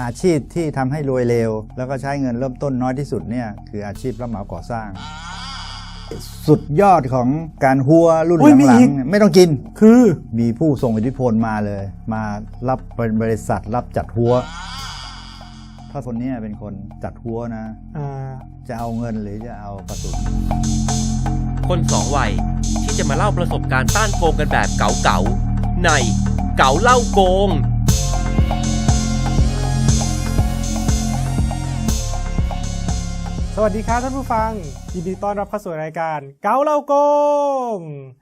อาชีพที่ทำให้รวยเร็ว แล้วก็ใช้เงินเริ่มต้นน้อยที่สุดเนี่ยคืออาชีพรับเหมาก่อสร้าง สุดยอดของการหัวรุ่นโอ้ยมีหลังอีกๆเนี่ยไม่ต้องกิน คือมีผู้ทรงอิทธิพลมาเลย มารับเป็นบริษัทรับจัดหัว ถ้าคนเนี้ยเป็นคนจัดหัวนะอ่าจะเอาเงินหรือจะเอากระสุนคนสองวัยที่จะมาเล่าประสบการณ์ต้านโกงกันแบบเก๋าๆในเก๋าเล่าโกง สวัสดีครับท่านผู้ฟัง ยินดีต้อนรับเข้าสู่รายการเกาเล่าโกง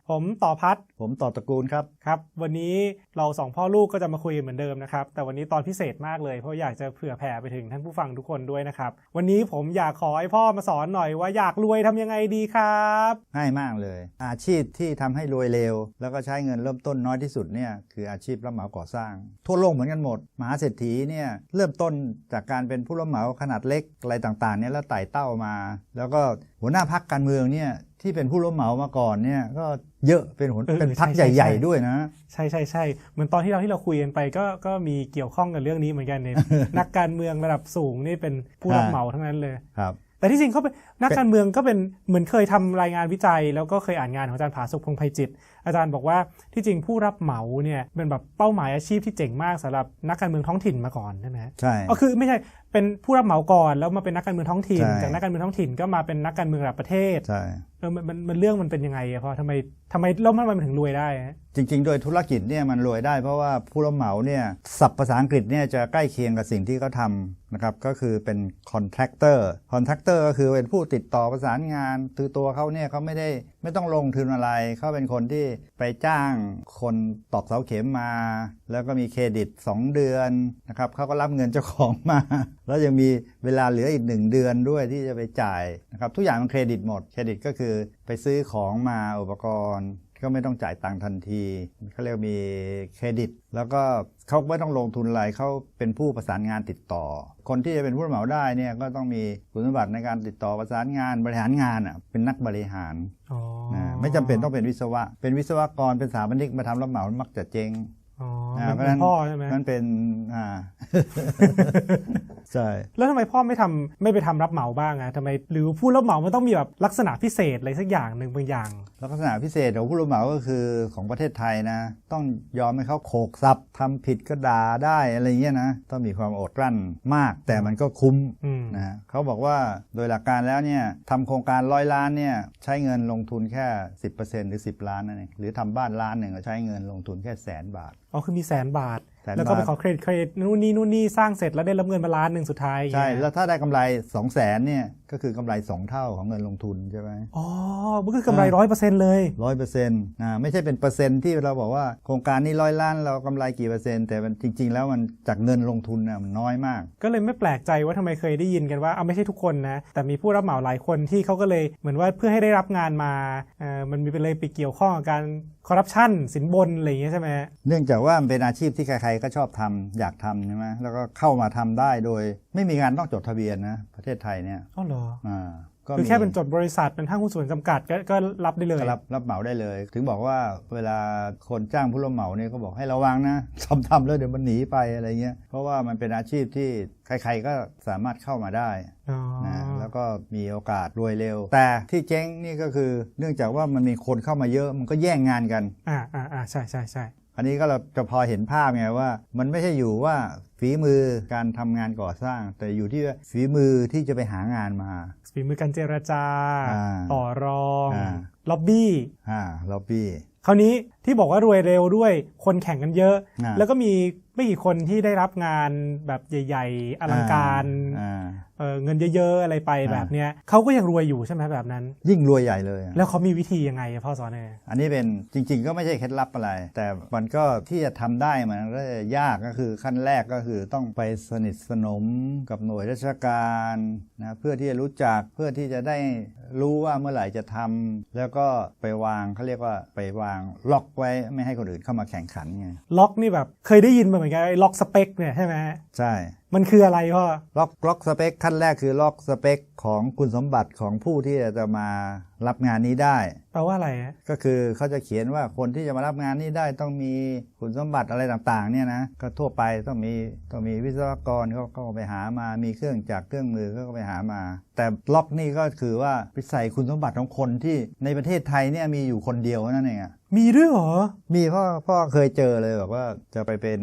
ผมต่อพัดผมต่อตระกูลครับ ครับ วันนี้เราสองพ่อลูกก็จะมาคุยกันเหมือนเดิมนะครับ แต่วันนี้ตอนพิเศษมากเลยเพราะอยากจะเผื่อแผ่ไปถึงท่านผู้ฟังทุกคนด้วยนะครับ วันนี้ผมอยากขอให้พ่อมาสอนหน่อยว่าอยากรวยทำยังไงดีครับง่ายมากเลย อาชีพที่ทำให้รวยเร็ว แล้วก็ใช้เงินเริ่มต้นน้อยที่สุดเนี่ยคืออาชีพรับเหมาก่อสร้าง ทั่วโลกเหมือนกันหมดมหาเศรษฐีเนี่ยเริ่มต้นจากการเป็นผู้รับเหมาขนาดเล็กอะไรต่างๆเนี่ยแล้วไต่เต้ามา แล้วก็หัวหน้าพักการเมืองเนี่ย ที่เป็นผู้รับเหมามาก่อนเนี่ย ก็เยอะเป็นหัวเออเป็นพักใช่ใหญ่ใช่ๆ ด้วยนะ ใช่ใช่ใช่เหมือนตอนที่เราที่เราคุยกันไป ก็ก็มีเกี่ยวข้องกับเรื่องนี้เหมือนกันเนี่ยนักการเมืองระดับสูงนี่เป็นผู้รับอ่าเหมาทั้งนั้นเลยครับ แต่ที่จริงเขาเป็นนักการเมืองก็เป็นเหมือนเคยทำรายงานวิจัย แล้วก็เคยอ่านงานของอาจารย์ผาสุกพงษ์ไพจิตรอาจารย์บอกว่าที่จริงผู้รับเหมาเนี่ยเป็นแบบเป้าหมายอาชีพที่เจ๋งมากสำหรับนักการเมืองท้องถิ่นมาก่อนใช่ไหมฮะใช่ก็คือไม่ใช่เป็นผู้รับเหมาก่อนแล้วมาเป็นนักการเมืองท้องถิ่นใช่จากนักการเมืองท้องถิ่นก็มาเป็นนักการเมืองระดับประเทศใช่เออมันมันมันเรื่องมันเป็นยังไงอะพอทำไมทำไมแล้วมันมันถึงรวยได้ฮะจริง ๆ โดยธุรกิจเนี่ยมันรวยได้เพราะว่าผู้รับเหมาเนี่ยศัพท์ภาษาอังกฤษเนี่ยจะใกล้เคียงกับสิ่งที่เขาทำนะครับก็คือเป็น contractor contractor เตอร์ก็คือเป็นผู้ติดต่อประสานงานคือตัวเขาเนี่ยเขาไม่ได้ไม่ต้องลงทุนอะไร เขาเป็นคนที่ไปจ้างคนตอกเสาเข็มมา แล้วก็มีเครดิต 2 เดือนนะครับเขาก็รับเงินเจ้าของมา แล้วยังมีเวลาเหลืออีก 1 เดือนด้วยที่จะไปจ่ายนะครับทุกอย่างมันเครดิตหมด เครดิตก็คือไปซื้อของมาอุปกรณ์ ก็ไม่ต้องจ่ายตังค์ทันทีเขาเรียกมีเครดิต แล้วก็เขาไม่ต้องลงทุนอะไรเขาเป็นผู้ประสานงานติดต่อ คนที่จะเป็นผู้รับเหมาได้เนี่ยก็ต้องมีคุณสมบัติในการติดต่อประสานงานบริหารงานอะเป็นนักบริหารอ๋อนะไม่จำเป็นต้องเป็นวิศวะ เป็นวิศวกรเป็นสถาปนิกมาทำรับเหมามักจะเจ๊งอ๋ออ่ามัน เพราะเป็ฉะนั้นนพ่อใช่ไหมนั่นเป็นอ่าใช่แล้วทำไมพ่อไม่ทำไม่ไปทำรับเหมาบ้างอะทำไมหรือผู้รับเหมามันต้องมีแบบลักษณะพิเศษอะไรสักอย่างหนึ่งบางอย่าง ลักษณะพิเศษของผู้รับเหมาก็คือของประเทศไทยนะ ต้องยอมให้เขาโขกซับทำผิดก็ด่าได้อะไรเงี้ยนะต้องมีความอดกลั้นมาก แต่มันก็คุ้มอืมนะเขาบอกว่าโดยหลักการแล้วเนี่ยทำโครงการร้อยล้านเนี่ยใช้เงินลงทุนแค่ 10%หรือ 10 ล้านนั่นเองหรือทำบ้านล้านหนึ่งก็ใช้เงินลงทุนแค่แสนบาทอ๋อคือมีแสนบาท แสนแล้วก็ไปบาทขอเครดิตเครดิตนู่นนี่นู่นนี่สร้างเสร็จแล้วได้รับเงินมาล้านหนึ่งสุดท้ายอย่างใช่เงี้ยแล้วถ้าได้กำไร2 0 0แสนเนี่ยก็คือกำไร 2 เท่าของเงินลงทุนใช่ไหมอ๋อมันคือกำไรร้อยเปอร์เซ็นต์เลยร้อยเปอร์เซ็นต์นะไม่ใช่เป็นเปอร์เซ็นต์ที่เราบอกว่าโครงการนี้ร้อยล้านเรากำไรกี่เปอร์เซ็นต์แต่มันจริง ๆ แล้วมันจากเงินลงทุนน่ะมันน้อยมาก ก็เลยไม่แปลกใจว่าทำไมเคยได้ยินกันว่าเอาไม่ใช่ทุกคนนะแต่มีผู้รับเหมาหลายคนที่เขาก็เลยเหมือนว่าเพื่อให้ได้รับงานมาเอ่อมันมีไปเลยไปเกี่ยวข้องกับการคอร์รัปชันสินบนอะไรอย่างเงี้ยใช่ไหมฮะเนื่องจากว่ามันเป็นอาชีพที่ใครๆก็ชอบทำอยากทำใช่ไหมแล้วก็เข้ามาทำได้โดย ไม่มีงานต้องจดทะเบียนนะประเทศไทยเนี่ยอ๋อเหรออ่าก็คือมีแค่เป็นจดบริษัทเป็นห้างหุ้นส่วนจำกัดก็ก็รับได้เลยก็รับรับเหมาได้เลย ถึงบอกว่าเวลาคนจ้างผู้รับเหมาเนี่ยก็บอกให้ระวังนะทำทำแล้วเดี๋ยวมันหนีไปอะไรเงี้ยเพราะว่ามันเป็นอาชีพที่ใครๆก็สามารถเข้ามาได้อ๋อนะแล้วก็มีโอกาสรวยเร็ว แต่ที่เจ๊งนี่ก็คือเนื่องจากว่ามันมีคนเข้ามาเยอะมันก็แย่งงานกันอ่าอ่าอ่าใช่ใช่ใช่ อันนี้ก็เราจะพอเห็นภาพไงว่า มันไม่ใช่อยู่ว่าฝีมือการทำงานก่อสร้าง แต่อยู่ที่ว่าฝีมือที่จะไปหางานมาฝีมือการเจรจาอ่าต่อรองอ่าล็อบบี้อ่าล็อบบี้คราวนี้ที่บอกว่ารวยเร็วด้วยคนแข่งกันเยอะอ่าแล้วก็มีไม่กี่คนที่ได้รับงานแบบใหญ่ ๆ อลังการอ่า เอ่อเงินเยอะๆอะไรไปอ่าแบบเนี้ยเขาก็ยังรวยอยู่ใช่ไหมแบบนั้น ยิ่งรวยใหญ่เลยอะแล้วเขามีวิธียังไงอะพ่อสอนเนยอันนี้เป็นจริง ๆ ก็ไม่ใช่เคล็ดลับอะไร แต่มันก็ที่จะทำได้มันก็ยากก็คือขั้นแรกก็คือต้องไปสนิทสนมกับหน่วยราชการนะเพื่อที่จะรู้จักเพื่อที่จะได้รู้ว่าเมื่อไหร่จะทำแล้วก็ไปวางเขาเรียกว่าไปวางล็อกไว้ไม่ให้คนอื่นเข้ามาแข่งขันไงล็อกนี่แบบเคยได้ยินมาเหมือนกันไอ้ล็อกสเปคเนี่ยใช่ไหมฮะใช่มันคืออะไรพ่อล็อกล็อกสเปคขั้นแรกคือล็อกสเปคของคุณสมบัติของผู้ที่จะมารับงานนี้ได้ แปลว่าอะไรฮะก็คือเขาจะเขียนว่าคนที่จะมารับงานนี้ได้ต้องมีคุณสมบัติอะไรต่างๆ เนี่ยนะก็ทั่วไปต้องมีต้องมีวิศวกรเขาก็ไปหามามีเครื่องจักรเครื่องมือเขาก็ไปหามา แต่ล็อกนี่ก็คือว่าไปใส่คุณสมบัติของคนที่ในประเทศไทยเนี่ยมีอยู่คนเดียวนั่นเองอะมีด้วยเหรอ มีพ่อพ่อเคยเจอเลยแบบว่าจะไปเป็น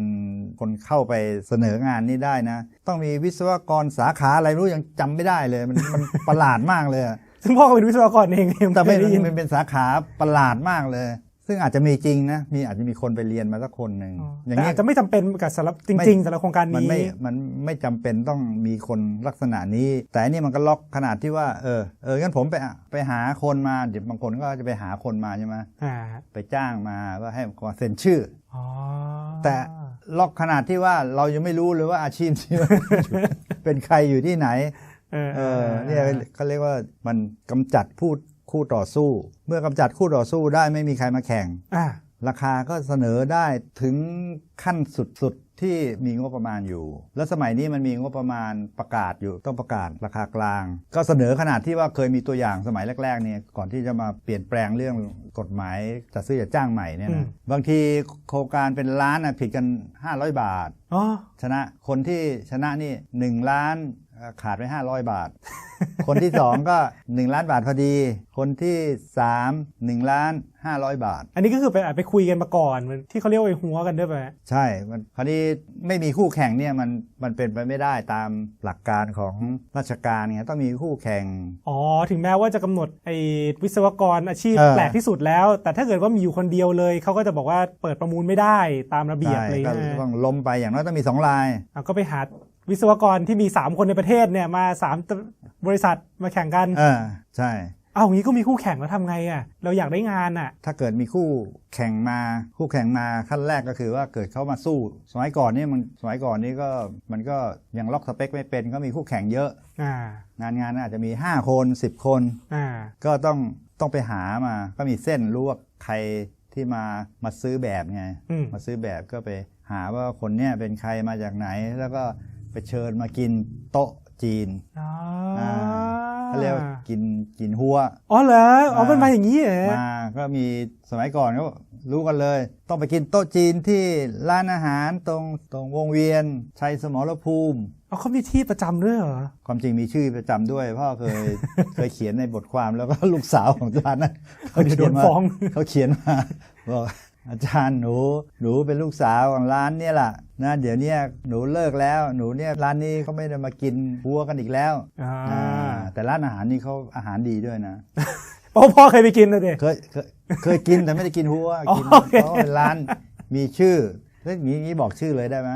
คนเข้าไปเสนองานนี้ได้นะ ต้องมีวิศวกรสาขาอะไรไม่รู้ยังจำไม่ได้เลย มันมันประหลาดมากเลยอะ ซึ่งพ่อก็เป็นวิศวกรเองยังแต่ไม่ไม่ได้ยินมันเป็นสาขาประหลาดมากเลย ซึ่งอาจจะมีจริงนะ มีอาจจะมีคนไปเรียนมาสักคนหนึ่งอย่างแต่นี้อาจจะไม่จำเป็นกับสำหรับจไม่ริงๆสำหรับโครงการมันนี้ไม่มันไม่จำเป็นต้องมีคนลักษณะนี้ แต่อันนี่มันก็ล็อกขนาดที่ว่า เออเอองั้นผมไปไปหาคนมาเดี๋ยวบางคนก็จะไปหาคนมาใช่ไหมอ่าไปจ้างมาว่าให้มาเซ็นชื่ออ๋อแต่ล็อกขนาดที่ว่าเรายังไม่รู้เลยว่าอาชีพที่เป็นใครอยู่ที่ไหน เออเออเนี่ยเขาเรียกว่ามันกำจัดผู้คู่ต่อสู้ เมื่อกำจัดคู่ต่อสู้ได้ไม่มีใครมาแข่งอ่าราคาก็เสนอได้ถึงขั้นสุดๆที่มีงบประมาณอยู่ แล้วสมัยนี้มันมีงบประมาณประกาศอยู่ต้องประกาศราคากลาง ก็เสนอขนาดที่ว่าเคยมีตัวอย่างสมัยแรกๆเนี่ยก่อนที่จะมาเปลี่ยนแปลงเรื่องกฎหมายจัดซื้อจัดจ้างใหม่เนี่ยอืมนะบางทีโครงการเป็นล้านนะผิดกัน 500 บาทอ๋อชนะคนที่ชนะนี่1ล้านเอ่อ ขาดไป500 บาท คนที่ 2 ก็ 1 ล้านบาทพอดี คนที่ 3 1ล้าน500 บาท อันนี้ก็คือไปไปคุยกันมาก่อนมันที่เขาเรียกว่าไปหัวกันด้วยไปะใช่ มันคราวนี้ไม่มีคู่แข่งเนี่ยมันมันเป็นไปไม่ได้ตามหลักการของราชการเนี่ยต้องมีคู่แข่ง อ๋อ ถึงแม้ว่าจะกำหนดไอ้วิศวกรอาชีพเออแปลกที่สุดแล้ว แต่ถ้าเกิดว่ามีอยู่คนเดียวเลย เขาก็จะบอกว่าเปิดประมูลไม่ได้ตามระเบียบใช่เลยก็ใช่ไหมต้องล้มไปอย่างน้อยต้องมี2ลายเอาก็ไปหา วิศวกรที่มี 3 คนในประเทศเนี่ยมา3บริษัทมาแข่งกันเออใช่เอาอย่างนี้ก็มีคู่แข่งแล้วทำไงอะ เราอยากได้งานอะ ถ้าเกิดมีคู่แข่งมาคู่แข่งมาขั้นแรกก็คือว่าเกิดเขามาสู้ สมัยก่อนนี่มันสมัยก่อนนี่ก็มันก็ยังล็อกสเปคไม่เป็นก็มีคู่แข่งเยอะอ่างานงานอาจจะมี 5 คน 10 คนอ่าก็ต้องต้องไปหามาก็มีเส้นรู้ว่าใครที่มามาซื้อแบบไงอืมมาซื้อแบบก็ไปหาว่าคนเนี้ยเป็นใครมาจากไหนแล้วก็ ไปเชิญมากินโต๊ะจีนอ๋ออ่าเขาเรียกว่ากินกินหัว อ๋อเหรออ๋อมันมาอย่างนี้เหรอมาก็มีสมัยก่อนก็รู้กันเลย ต้องไปกินโต๊ะจีนที่ร้านอาหารตรงตรงวงเวียนชัยสมรภูมิอ๋อเขามีที่ประจำด้วยเหรอ ความจริงมีชื่อประจำด้วยเพ่อเคยเคยเขียนในบทความแล้วก็ลูกสาวของร้านนั้นเขาเดี๋ยวโดเขียนนมาฟ้องเขาเขียนมาบอก อาจารย์หนูหนูเป็นลูกสาวของร้านเนี่ยแหละนะเดี๋ยวเนี้ยหนูเลิกแล้วหนูเนี่ยร้านนี้เขาไม่ได้มากินวัวกันอีกแล้วอ่าอ่าแต่ร้านอาหารนี่เขาอาหารดีด้วยนะโอ้พ่อเคยไปกินนะเด็เคยเคยเคยกินแต่ไม่ได้กินหัวกินโอเคเพราะเป็นร้านมีชื่อเรื่องนี้นี้บอกชื่อเลยได้ไหม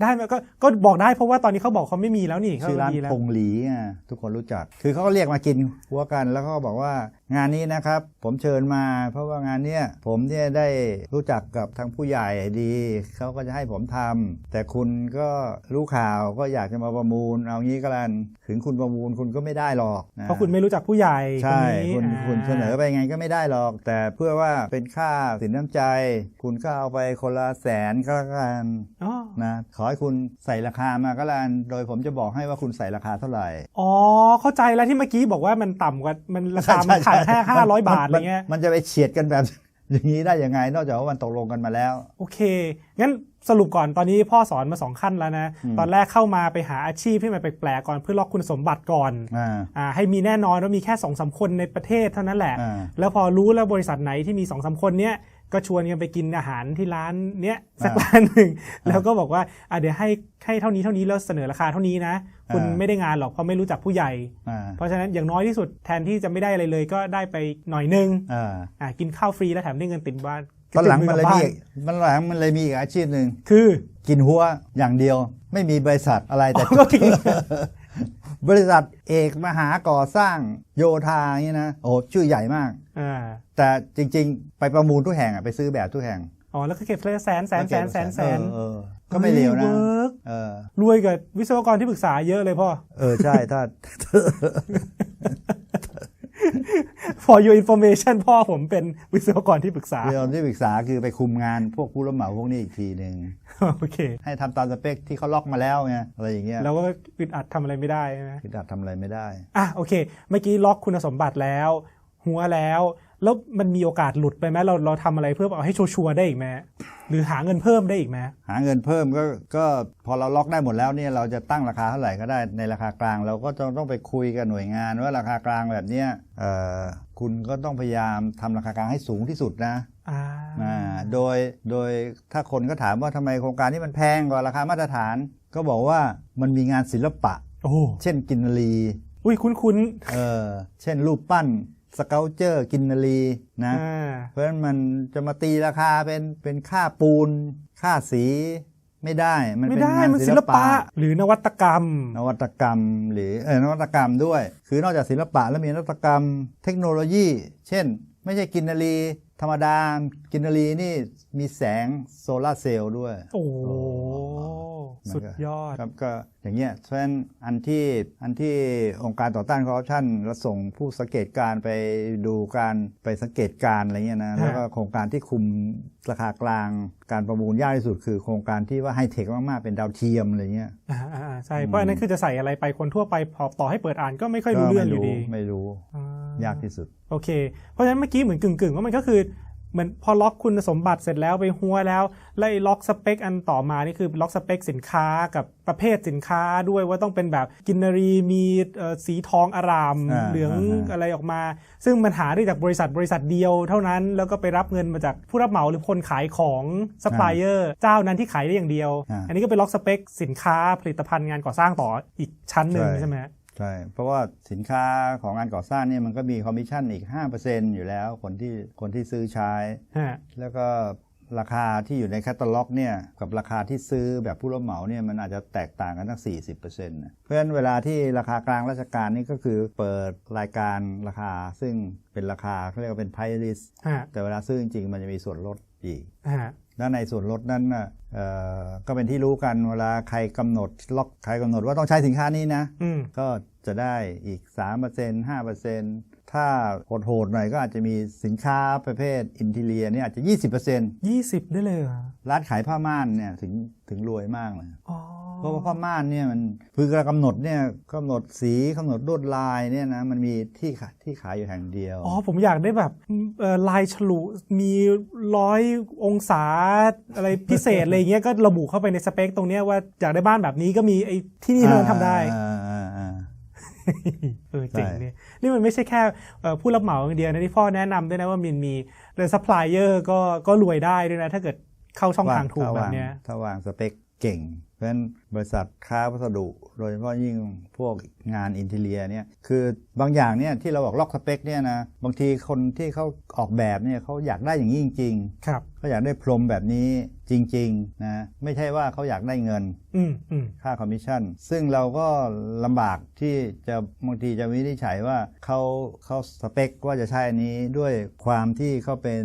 ได้ไหมก็ก็บอกได้เพราะว่าตอนนี้เขาบอกเขาไม่มีแล้วนี่เขาชื่อร้านดีแล้ว พงหลีอะทุกคนรู้จัก คือเขาก็เรียกมากินหัวกันแล้วเขาก็บอกว่างานนี้นะครับ ผมเชิญมา เพราะว่างานเนี้ยผมเนี่ยได้รู้จักกับทางผู้ใหญ่ดีเขาก็จะให้ผมทำแต่คุณก็รู้ข่าวก็อยากจะมาประมูล เอางี้ก็แล้วถึงคุณประมูลคุณก็ไม่ได้หรอกน เพราะคุณไม่รู้จักผู้ใหญ่ใช่นนี้คุณา คุณเสนอไปไงก็ไม่ได้หรอก แต่เพื่อว่าเป็นค่าสินน้ำใจ คุณก็เอาไปคนละแสนก็แล้วกัน อ๋อ นะขอให้คุณใส่ราคามาก็แล้วกันโดยผมจะบอกให้ว่าคุณใส่ราคาเท่าไหร่ อ๋อ เข้าใจแล้วที่เมื่อกี้บอกว่ามันต่ำกว่ามันราคามันขายแค่ห้าร้อยบาทอะไรเงี้ยมันจะไปเฉียดกันแบบอย่างนี้ได้ยังไง นอกจากว่ามันตกลงกันมาแล้ว โอเค งั้นสรุปก่อนตอนนี้พ่อสอนมาสองขั้นแล้วนะอืมตอนแรกเข้ามาไปหาอาชีพที่มันแปลกๆก่อนเพื่อล็อกคุณสมบัติก่อนอ่าอ่าให้มีแน่นอนว่ามีแค่สองสามคนในประเทศเท่านั้นแหละอ่าแล้วพอรู้แล้วบริษัทไหนที่มีสองสามคนเนี้ย ก็ชวนกันไปกินอาหารที่ร้านเนี้ยสักอ่าร้านหนึ่งแล้วก็บอกว่าอะเดี๋ยวให้ให้เท่านี้เท่านี้แล้วเสนอราคาเท่านี้นะ คุณอ่าไม่ได้งานหรอกเพราะไม่รู้จักผู้ใหญ่อ่าเพราะฉะนั้นอย่างน้อยที่สุดแทนที่จะไม่ได้อะไรเลย ก็ได้ไปหน่อยนึงอ่าอ่ากินข้าวฟรีแล้วแถมได้เงินติดบ้านตอนหลังติดมันอเลยกบมีบ้าอีกมันหลังมันเลยมีอีกอาชีพหนึ่งคือกินหัวอย่างเดียว ไม่มีบริษัทอะไรแต่ก็กิน บริษัทเอกมหาก่อสร้างโยธาอย่างนี้นะโอ้ชื่อใหญ่มากอ่าแต่จริง ๆ ไปประมูลทุกแห่งอะไปซื้อแบบทุกแห่งอ๋อแล้วก็เก็บเลยแสนแสนแสนแสนแสนเออเออก็ไม่เลวนะเวิร์กเออรวยกับวิศวกรที่ปรึกษาเยอะเลยพ่อ เออใช่ถ้า for your information พ่อผมเป็นวิศวกรที่ปรึกษาเรื่องที่ปรึกษาคือไปคุมงานพวกผู้รับเหมาพวกนี้อีกทีหนึ่งโอเค ให้ทำตามสเปคที่เขาล็อกมาแล้วไงอะไรอย่างเงี้ยแล้วก็อึดอัดทำอะไรไม่ได้ใช่ไหมคือดับทำอะไรไม่ได้อะโอเค เมื่อกี้ล็อกคุณสมบัติแล้วหหัวแล้ว แล้วมันมีโอกาสหลุดไปไหมเราเราทำอะไรเพื่อเอาให้ชัวร์ๆได้อีกไหมหรือหาเงินเพิ่มได้อีกไหมหาเงินเพิ่มก็ก็พอเราล็อกได้หมดแล้วเนี่ยเราจะตั้งราคาเท่าไหร่ก็ได้ในราคากลาง เราก็ต้องต้องไปคุยกับหน่วยงานว่าราคากลางแบบเนี้ยเอ่อคุณก็ต้องพยายามทำราคากลางให้สูงที่สุดนะอ่าอ่าโดยโดยถ้าคนก็ถามว่าทำไมโครงการนี้มันแพงกว่าราคามาตรฐาน ก็บอกว่ามันมีงานศิลปะโอ้เช่นกินนารีอุ้ยคุ้นเออเช่นรูปปั้น สเกลเจอร์กินนารีๆนะอ่าเพราะฉะนั้นมันจะมาตีราคาเป็นเป็นค่าปูน ค่าสีไม่ได้ มันไม่เป็นได้งานมันศิศิลลปะปะ หรือนวัตกรรม นวัตกรรมหรือเออนวัตกรรมด้วย คือนอกจากศิลปะแล้วมีนวัตกรรม เทคโนโลยี เช่น ไม่ใช่กินนารีธรรมดา กินนารีนี่มีแสงโซลาร์เซลล์ด้วย โอ้โหมันก็ สุดยอดครับก็อย่างเงี้ยเพราะฉะนั้นอันที่อันที่องค์การต่อต้านคอร์รัปชันเราส่งผู้สังเกตการณ์ไปดูการไปสังเกตการณ์อะไรเงี้ยนะฮะแล้วก็โครงการที่คุมราคากลางการประมูลยากที่สุดคือโครงการที่ว่าไฮเทคมากๆเป็นดาวเทียมอะไรเงี้ยอ่าอ่าอ่าใช่เพราะอันนั้นคือจะใส่อะไรไปคนทั่วไปพอต่อให้เปิดอ่านก็ไม่ค่อยรู้เรื่องอยู่ดีไม่รู้อ่ยากที่สุด โอเค เพราะฉะนั้นเมื่อกี้เหมือนกึ่งๆว่ามันก็คือ เหมือนพอล็อกคุณสมบัติเสร็จแล้วไปหัวแล้วแล้วไอ้ล็อกสเปคอันต่อมานี่คือล็อกสเปคสินค้ากับประเภทสินค้าด้วยว่าต้องเป็นแบบกินนารีมีเอ่อสีทองอารามอ่าเหลืองอ่าอะไรออกมา ซึ่งมันหาได้จากบริษัทบริษัทเดียวเท่านั้นแล้วก็ไปรับเงินมาจากผู้รับเหมาหรือคนขายของซัพพลายเออร์เจ้านั้นที่ขายได้อย่างเดียว อันนี้ก็ไปล็อกสเปคสินค้าผลิตภัณฑ์งานก่อสร้างต่ออีกชั้นหนึ่งใช่ไหมฮะ ใช่ เพราะว่าสินค้าของงานก่อสร้างเนี่ยมันก็มีคอมมิชชั่นอีก 5%อยู่แล้ว คนที่คนที่ซื้อใช้ ฮะ แล้วก็ราคาที่อยู่ในแคตตาล็อกเนี่ยกับราคาที่ซื้อแบบผู้รับเหมาเนี่ยมันอาจจะแตกต่างกันตั้ง 40%นะเพราะฉะนั้นเวลาที่ราคากลางราชการนี่ก็คือเปิดรายการราคาซึ่งเป็นราคาเขาเรียกว่าเป็น price list ฮะ แต่เวลาซื้อจริงๆมันจะมีส่วนลดอีก ฮะ แล้วในส่วนลดนั้นน่ะเอ่อก็เป็นที่รู้กันเวลาใครกำหนดล็อกใครกำหนดว่าต้องใช้สินค้านี้นะอืมก็จะได้อีก 3% 5%ถ้าโหดๆหน่อยก็อาจจะมีสินค้าประเภทอินทีเลียเนี่ยอาจจะ 20%ยี่สิบได้เลยเหรอร้านขายผ้าม่านเนี่ยถึงถึงรวยมากเลยอ๋อ เพราะว่าผ้าม่านเนี่ยมันคือกกำหนดเนี่ยกำหนดสีกำหนดลวดลายเนี่ยนะมันมีที่ขายที่ขายอยู่แห่งเดียว อ๋อผมอยากได้แบบเอ่อลายฉลุมีร้อยองศาอะไรพิเศษอะไรเงี้ยก็ระบุเข้าไปในสเปคตรงเนี้ยว่าอยากได้บ้านแบบนี้ก็มีไอ้ที่นี่เท่านั้นทำได้อ่าอ่าอ่า เออเจ๋งใช่เนี่ยนี่มันไม่ใช่แค่เอ่อผู้รับเหมาอย่างเดียวนะที่พ่อแนะนำด้วยนะว่ามันมีเลยซัพพลายเออร์ก็ก็รวยได้ด้วยนะ ถ้าเกิดเข้าช่องทางถูกถ้แบบเนี้ย ถ้าวางสเปคเก่ง เพราะฉะนั้นบริษัทค้าวัสดุ โดยเฉพาะยิ่งพวกงานอินเทเลียเนี่ยคือบางอย่างเนี่ยที่เราบอกล็อกสเปคเนี่ยนะบางทีคนที่เขาออกแบบเนี่ยเขาอยากได้อย่างนี้จริงครับๆเขาอยากได้พรมแบบนี้จริงๆนะไม่ใช่ว่าเขาอยากได้เงินอืมอืมค่าคอมมิชชั่น ซึ่งเราก็ลำบากที่จะบางทีจะวินิจฉัยว่าเขาเขาสเปคว่าจะใช่อันนี้ด้วยความที่เขาเป็น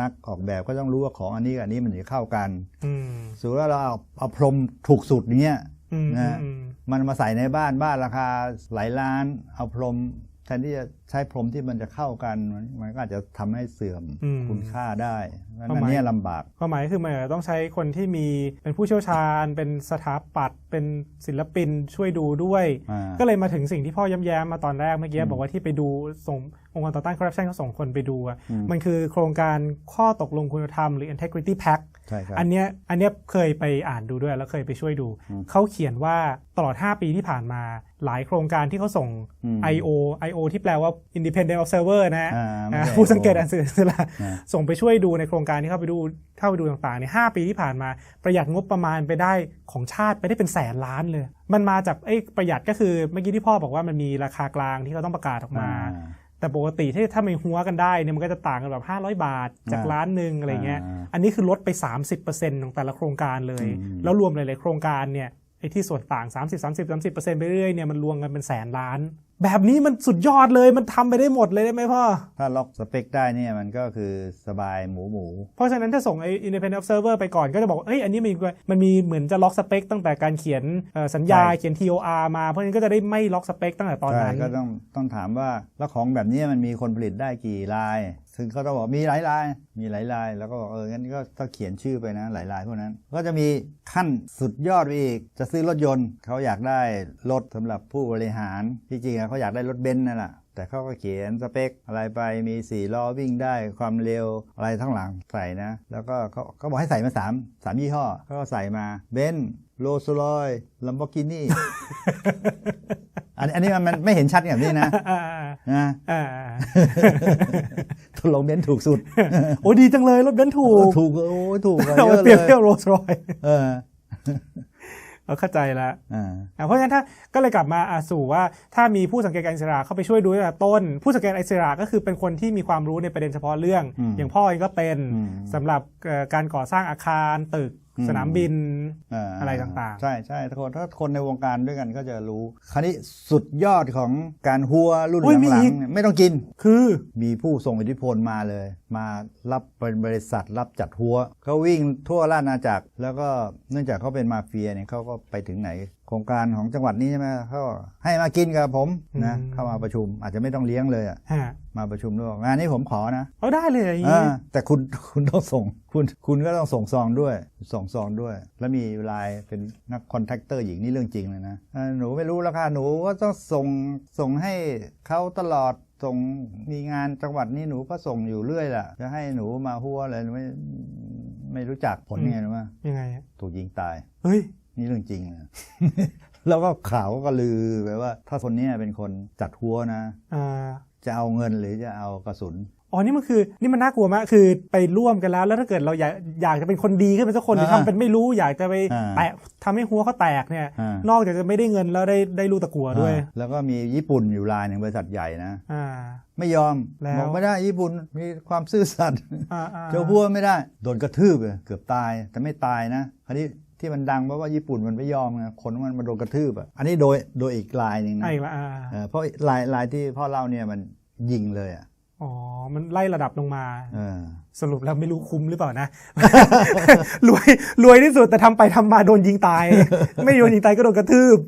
นักออกแบบก็ต้องรู้ว่าของอันนี้กับอันนี้มันจะเข้ากันอืมสมมติว่าเราเอาเอาพรมถูกสุดเนี้ยอืมนะอืมมันมาใส่ในบ้านบ้านราคาหลายล้าน เอาพรมแทนที่จะใช้พรมที่มันจะเข้ากัน มันมันก็อาจจะทำให้เสื่อมอืมคุณค่าได้เพราะฉะความนั้นหมายอันเนี้ยลำบากความหมายคือมันอาจจะต้องใช้คนที่มีเป็นผู้เชี่ยวชาญ เป็นสถาปัตย์เป็นศิลปินช่วยดูด้วยอ่าก็เลยมาถึงสิ่งที่พ่อย้ำแย้มมาตอนแรกเมื่อกี้บอกว่าที่ไปดูส่งองค์กรต่อต้านคอร์รัปชันเขาส่งคนไปดูอะอืมมันคือโครงการข้อตกลงคุณธรรมหรือ integrity pact ใช่ครับอันเนี้ยอันเนี้ยเคยไปอ่านดูด้วยแล้วเคยไปช่วยดูอืมเขาเขียนว่าตลอด 5 ปีที่ผ่านมาหลายโครงการที่เขาส่งอืม IO IO ที่แปลว่า independent observer นะอ่าไม่อ่าใช่ผู้สังเกตการสื่อสารอ่าส่งไปช่วยดูในโครงการที่เข้าไปดูเข้าไปดูต่างๆเนี่ยหปีที่ผ่านมาประหยัดงบประมาณไปได้ของชาติไปได้เป็นแสนล้านเลย มันมาจากไอ้ประหยัดก็คือเมื่อกี้ที่พ่อบอกว่ามันมีราคากลางที่เขาต้องประกาศออกมาอ่า แต่ปกติที่ถ้าไม่หัวกันได้เนี่ยมันก็จะต่างกันแบบ 500 บาท จากอ่าล้านหนึ่งอะไรเงี้ยอ่าอันนี้คือลดไป 30%ของแต่ละโครงการเลยอืมแล้วรวมหลาย ๆ โครงการเนี่ย ไอ้ที่ส่วนต่าง 30 30 30ไปเรื่อยๆเนี่ยมันรวมกันเป็นแสนล้าน แบบนี้มันสุดยอดเลยมันทำไปได้หมดเลยได้ไหมพ่อ ถ้าล็อกสเปคได้เนี่ยมันก็คือสบายหมูหมู เพราะฉะนั้นถ้าส่งไอ้ independent observer ไปก่อนก็จะบอกว่าเอ้ยอันนี้มันมีมันมีเหมือนจะล็อกสเปคตั้งแต่การเขียนเอ่อสัญญาใช่เขียน TOR มา เพราะฉะนั้นก็จะได้ไม่ล็อกสเปคตั้งแต่ตอนใช่นั้นก็ต้องต้องถามว่าแล้วของแบบนี้มันมีคนผลิตได้กี่ลาย ซึ่งเขาต้องบอกมีหลายลาย มีหลายลาย แล้วก็บอกเอองั้นก็ต้องเขียนชื่อไปนะหลายลายพวกนั้น ก็จะมีขั้นสุดยอดไปอีก จะซื้อรถยนต์เขาอยากได้รถสำหรับผู้บริหารที่จริงเขาอยากได้รถเบนซ์นั่นแหละแต่เขาก็เขียนสเปคอะไรไปมี4ล้อวิ่งได้ความเร็วอะไรทั้งหลังใส่นะ แล้วก็เขาเขาบอกให้ใส่มา3 3ยี่ห้อเขาก็ใส่มาเบนซ์โรลส์รอยลัมโบกินี่ อันนี้อันนี้มันมันไม่เห็นชัดแบบนี้นะอ่านะอ่าตกลงเบนซ์ถูกสุด โอ้ดีจังเลยรถเบนซ์ถูก ถูก โอ้ยถูกกว่าเอาเยไปอะเปรียบเลเทียยบโรลส์รอยเออเราเข้าใจแล้วอ่าอะเพราะฉะนั้นถ้าก็เลยกลับมาอะสู่ว่าถ้ามีผู้สังเกตการอิสระเข้าไปช่วยดูตั้งแต่ต้น ผู้สังเกตการอิสระก็คือเป็นคนที่มีความรู้ในประเด็นเฉพาะเรื่องอืมอย่างพ่อเองก็เป็นอืมสำหรับเอ่อการก่อสร้างอาคารตึกอืมสนามบินเอะไรต่างๆ ใช่ใช่ถ้าคนถ้าคนในวงการด้วยกันก็จะรู้ คราวนี้สุดยอดของการหัวรุ่นอุ๊ยมีหลังอีกๆเนี่ยไม่ต้องกิน คือมีผู้ทรงอิทธิพลมาเลย มารับเป็นบริษัทรับจัดหัวเขาวิ่งทั่วราชอาณาจักร แล้วก็เนื่องจากเขาเป็นมาเฟียเนี่ยเขาก็ไปถึงไหน โครงการของจังหวัดนี้ใช่ไหมเขาให้มากินกับผมนะเข้ามาประชุมอาจจะไม่ต้องเลี้ยงเลยอะฮะมาประชุมด้วยงานนี้ผมขอนะเอาได้เลยอย่างอ่านี้แต่คุณคุณต้องส่ง คุณคุณก็ต้องส่งซองด้วยส่งซองด้วย แล้วมีลายเป็นนักคอนแทคเตอร์หญิงนี่เรื่องจริงเลยนะอ่าหนูไม่รู้ราคาหนูก็ต้องส่งส่งให้เขาตลอดส่งมีงานจังหวัดนี้หนูก็ส่งอยู่เรื่อยแหละจะให้หนูมาหัวอะไรหนูไม่ไม่รู้จักผลยังไงรู้ไหมยังไงอะถูกยิงตายเฮ้ย นี่เรื่องจริงนะแล้วก็ข่าวก็ลือไปว่า ถ้าคนเนี้ยเป็นคนจัดหัวนะอ่าจะเอาเงินหรือจะเอากระสุนอ๋อ นี่มันคือนี่มันน่ากลัวมากคือไปร่วมกันแล้ว แล้วถ้าเกิดเราอยากอยากจะเป็นคนดีขึ้นเป็นสักคนหรืออ่าทำเป็นไม่รู้อยากจะไปอ่าแตะทำให้หัวเขาแตกเนี่ยอ่านอกจากจะไม่ได้เงินแล้วได้ได้ลูกตะกัวด้วยอ่าแล้วก็มีญี่ปุ่นอยู่รายหนึ่งบริษัทใหญ่นะอ่าไม่ยอมแล้วบอกไม่ได้ญี่ปุ่นมีความซื่อสัตย์อ่าอ่าเจ้าพัวไม่ได้ โดนกระทืบเลยเกือบตายแต่ไม่ตายนะคราวนี้ ที่มันดังเพราะว่าญี่ปุ่นมันไม่ยอมไงคนมันมาโดนกระทืบอะอันนี้โดยโดยอีกลายหนึ่งนะไอ้ละอ่าเออเพราะลายลายที่พ่อเล่าเนี่ยมันยิงเลยอะ อ๋อ มันไล่ระดับลงมาเออสรุปแล้วไม่รู้คุ้มหรือเปล่านะ รวยรวยที่สุดแต่ทำไปทำมาโดนยิงตาย ไม่โดนยิงตายก็โดนกระทืบ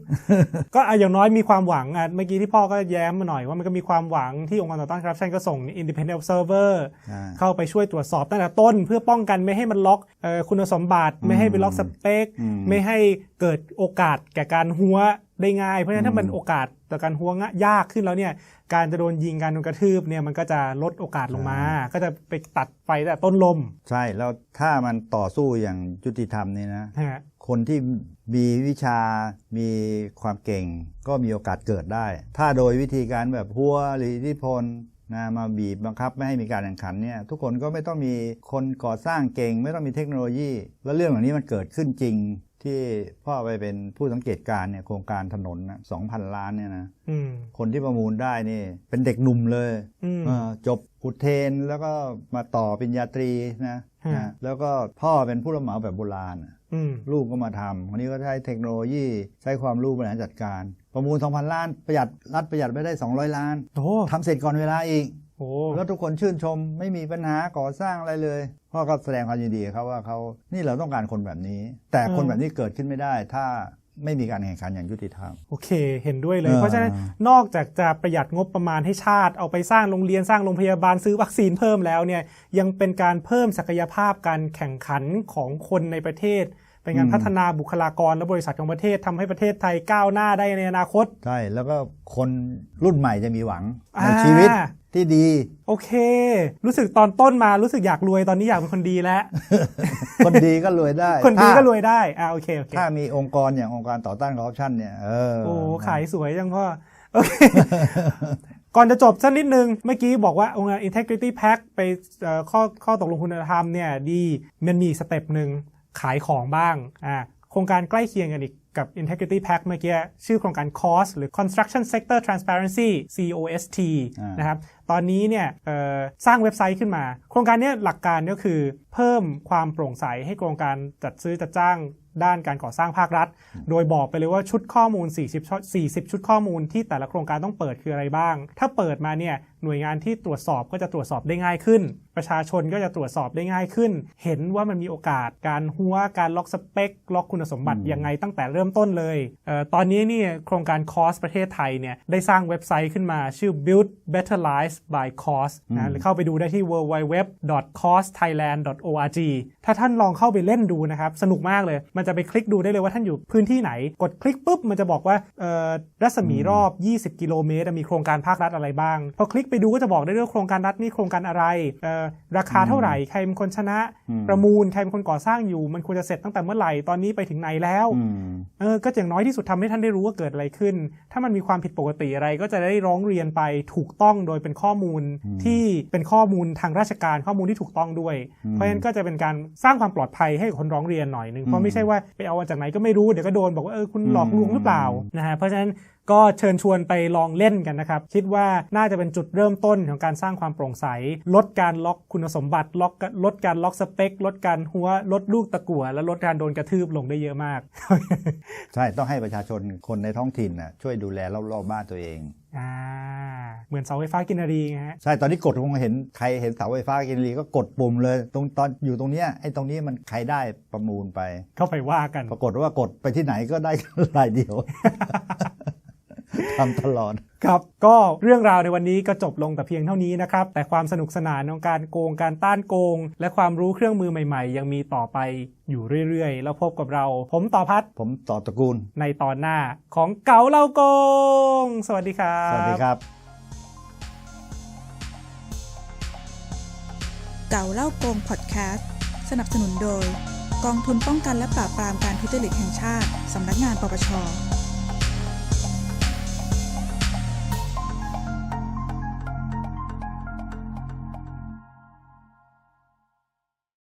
ก็อะอย่างน้อยมีความหวังอะเมื่อกี้ที่พ่อก็แย้มมาหน่อยว่ามันก็มีความหวังที่องค์กรต่อต้านคอร์รัปชันก็ส่ง independent observer อ่าเข้าไปช่วยตรวจสอบตั้งแต่ต้น เพื่อป้องกันไม่ให้มันล็อกเอ่อคุณสมบัติไม่ให้ไปล็อกสเปคอืมไม่ให้เกิดโอกาสแก่การหัวได้ง่าย เพราะฉะนั้นถ้ามันโอกาส ต่อการหัวงะยากขึ้นแล้วเนี่ยการจะโดนยิงการโดนกระทืบเนี่ยมันก็จะลดโอกาสลงมา ก็จะไปตัดไฟตั้งแต่ต้นลม ใช่แล้วถ้ามันต่อสู้อย่างยุติธรรมนี่นะนะฮะคนที่มีวิชามีความเก่งก็มีโอกาสเกิดได้ ถ้าโดยวิธีการแบบหัวหรืออิทธิพลนะมาบีบบังคับไม่ให้มีการแข่งขันเนี่ยทุกคนก็ไม่ต้องมีคนก่อสร้างเก่ง ไม่ต้องมีเทคโนโลยี แล้วเรื่องเหล่านี้มันเกิดขึ้นจริง ที่พ่อไปเป็นผู้สังเกตการณ์เนี่ยโครงการถนนนะสองพันล้านเนี่ยนะอืมคนที่ประมูลได้นี่ เป็นเด็กหนุ่มเลยอืมเออจบอุเทนแล้วก็มาต่อปริญญาตรีนะฮะนะแล้วก็พ่อเป็นผู้รับเหมาแบบโบราณอะอืมลูกก็มาทำวันนี้ก็ใช้เทคโนโลยีใช้ความรู้บริหารจัดการ ประมูล 2,000 ล้านประหยัดรัฐประหยัดไปได้ 200 ล้านโอ้ทำเสร็จก่อนเวลาอีกโห แล้วทุกคนชื่นชมไม่มีปัญหาก่อสร้างอะไรเลยพ่อก็แสดงความยินดีกับเขาว่าเขานี่เราต้องการคนแบบนี้ แต่คนแบบนี้เกิดขึ้นไม่ได้ ถ้าไม่มีการแข่งขันอย่างยุติธรรม โอเค เห็นด้วยเลยเออเพราะฉะนั้นนอกจากจะประหยัดงบประมาณให้ชาติ เอาไปสร้างโรงเรียนสร้างโรงพยาบาลซื้อวัคซีนเพิ่มแล้วเนี่ยยังเป็นการเพิ่มศักยภาพการแข่งขันของคนในประเทศ เป็นการพัฒนาบุคลากรและบริษัทของประเทศทำให้ประเทศไทยก้าวหน้าได้ในอนาคต ใช่ แล้วก็คนรุ่นใหม่จะมีหวังในอ่าชีวิตที่ดี โอเค รู้สึกตอนต้นมารู้สึกอยากรวยตอนนี้อยากเป็นคนดีแล้ว คนดีก็รวยได้ คนดีถ้าก็รวยได้อ่าโอเคโอเคถ้ามีองค์กรอย่างองค์การต่อต้านคอร์รัปชันเนี่ยเออโอ้ขายสวยจังพ่อโอเคก่อนจะจบสักนิดนึง เมื่อกี้บอกว่าองค์การ integrity pack ไปเอ่อข้อข้อตกลงคุณธรรมเนี่ยดี มันมีอีกสเต็ปหนึ่ง ขายของบ้างอ่าโครงการใกล้เคียงกันอีกกับ integrity pack เมื่อกี้ชื่อโครงการ COST หรือ construction sector transparency COST อ่านนะครับ ตอนนี้เนี่ยเอ่อสร้างเว็บไซต์ขึ้นมา โครงการเนี้หลักการก็คือเพิ่มความโปร่งใสให้โครงการจัดซื้อจัดจ้างด้านการก่อสร้างภาครัฐ โดยบอกไปเลยว่าชุดข้อมูล 40ชุด40 ชุดข้อมูลที่แต่ละโครงการต้องเปิดคืออะไรบ้าง ถ้าเปิดมาเนี่ย หน่วยงานที่ตรวจสอบก็จะตรวจสอบได้ง่ายขึ้น ประชาชนก็จะตรวจสอบได้ง่ายขึ้น เห็นว่ามันมีโอกาสการหัวการล็อกสเปค ล็อกคุณสมบัติอืมยังไงตั้งแต่เริ่มต้นเลยเออตอนนี้นี่โครงการ COS ประเทศไทยเนี่ยได้สร้างเว็บไซต์ขึ้นมาชื่อ build better lives by COS นะหรือเข้าไปดูได้ที่ www.costhailand.org ถ้าท่านลองเข้าไปเล่นดูนะครับสนุกมากเลย มันจะไปคลิกดูได้เลยว่าท่านอยู่พื้นที่ไหน กดคลิกปุ๊บมันจะบอกว่าเอ่อรัศมีรอบ 20 กิโลเมตรมีโครงการภาครัฐอะไรบ้างพอคลิกไปดูก็จะบอกได้ด้วยว่าโครงการรัฐนี่โครงการอะไรเอ่อราคาเท่าไหร่ ใครเป็นคนชนะอืมประมูล ใครเป็นคนก่อสร้างอยู่ มันควรจะเสร็จตั้งแต่เมื่อไหร่ ตอนนี้ไปถึงไหนแล้วอืมเออก็อย่างน้อยที่สุดทำให้ท่านได้รู้ว่าเกิดอะไรขึ้น ถ้ามันมีความผิดปกติอะไร ก็จะได้ร้องเรียนไปถูกต้องโดยเป็นข้อมูลอืมที่เป็นข้อมูลทางราชการข้อมูลที่ถูกต้องด้วยอืมเพราะฉะนั้นก็จะเป็นการสร้างความปลอดภัยให้กับคนร้องเรียนหน่อยหนึ่งเพราะไม่ใช่ว่าไปเอามาจากไหนก็ไม่รู้เดี๋ยวก็โดนบอกว่าเออคุณหลอกลวงหรือเปล่านะฮะเพราะฉะนั้น ก็เชิญชวนไปลองเล่นกันนะครับ คิดว่าน่าจะเป็นจุดเริ่มต้นของการสร้างความโปร่งใส ลดการล็อกคุณสมบัติล็อกลดการล็อกสเปค ลดการหัวลดลูกตะกั่วและลดการโดนกระทืบลงได้เยอะมาก ใช่ต้องให้ประชาชนคนในท้องถิ่นน่ะช่วยดูแลรอบๆบ้านตัวเองอ่าเหมือนเสาไฟฟ้ากินนารีไงฮะใช่ตอนนี้กดคงเห็นใครเห็นเสาไฟฟ้ากินรีก็กดปุ่มเลย ตรงตอนอยู่ตรงเนี้ยไอ้ตรงนี้มันใครได้ประมูลไป เข้าไปว่ากัน ปรากฏว่ากดไปที่ไหนก็ได้รายเดียว ทำตลอด ครับ ก็เรื่องราวในวันนี้ก็จบลงแต่เพียงเท่านี้นะครับ แต่ความสนุกสนานของการโกงการต้านโกง และความรู้เครื่องมือใหม่ๆ ยังมีต่อไปอยู่เรื่อยๆ แล้วพบกับเรา ผมต่อพัดผมต่อตระกูล ในตอนหน้าของเก๋าเล่าโกง สวัสดีครับ สวัสดีครับ เก่าเล่าโกงพอดแคสต์สนับสนุนโดย กองทุนป้องกันและปราบปรามการทุจริตแห่งชาติ สำนักงานปปช